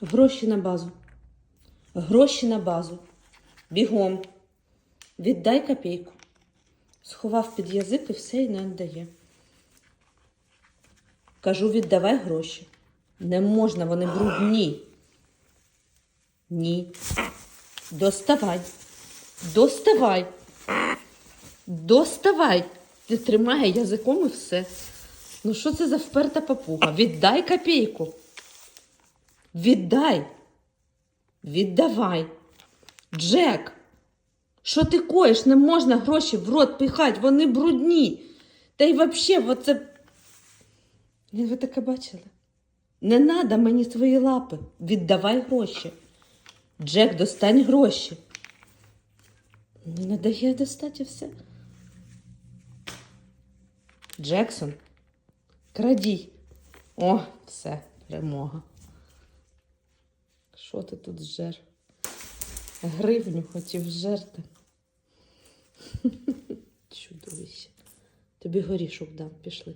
Гроші на базу. Гроші на базу. Бігом. Віддай копійку. Сховав під язик і все і не віддає. Кажу, віддавай гроші. Не можна, вони брудні. Ні. Доставай. Доставай. Доставай. Ти тримає язиком і все. Ну що це за вперта папуга? Віддай копійку. Віддай. Віддавай. Джек. Що ти коїш? Не можна гроші в рот пихати, вони брудні. Та й взагалі, оце. Ви таке бачили? Не треба мені свої лапи. Віддавай гроші. Джек, достань гроші. Ну, Не дає достати все. Джексон, крадій. О, все, перемога. Що ти тут жер? Гривню хотів жерти. Чудовище. Тобі горішок дам, пішли.